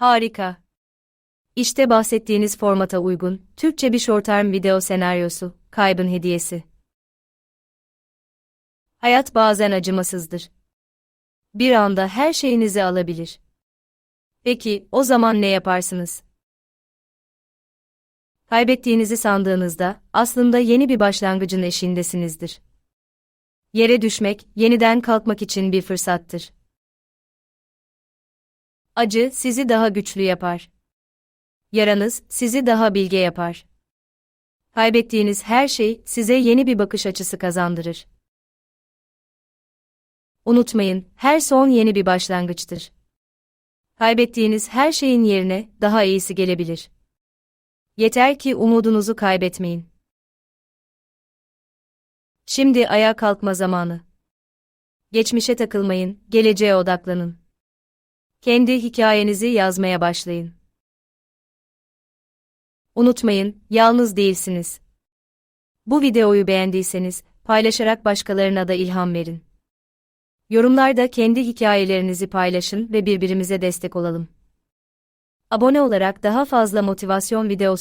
Harika. İşte bahsettiğiniz formata uygun, Türkçe bir short-term video senaryosu, kaybın hediyesi. Hayat bazen acımasızdır. Bir anda her şeyinizi alabilir. Peki, o zaman ne yaparsınız? Kaybettiğinizi sandığınızda, aslında yeni bir başlangıcın eşiğindesinizdir. Yere düşmek, yeniden kalkmak için bir fırsattır. Acı sizi daha güçlü yapar. Yaranız sizi daha bilge yapar. Kaybettiğiniz her şey size yeni bir bakış açısı kazandırır. Unutmayın, her son yeni bir başlangıçtır. Kaybettiğiniz her şeyin yerine daha iyisi gelebilir. Yeter ki umudunuzu kaybetmeyin. Şimdi ayağa kalkma zamanı. Geçmişe takılmayın, geleceğe odaklanın. Kendi hikayenizi yazmaya başlayın. Unutmayın, yalnız değilsiniz. Bu videoyu beğendiyseniz paylaşarak başkalarına da ilham verin. Yorumlarda kendi hikayelerinizi paylaşın ve birbirimize destek olalım. Abone olarak daha fazla motivasyon videosu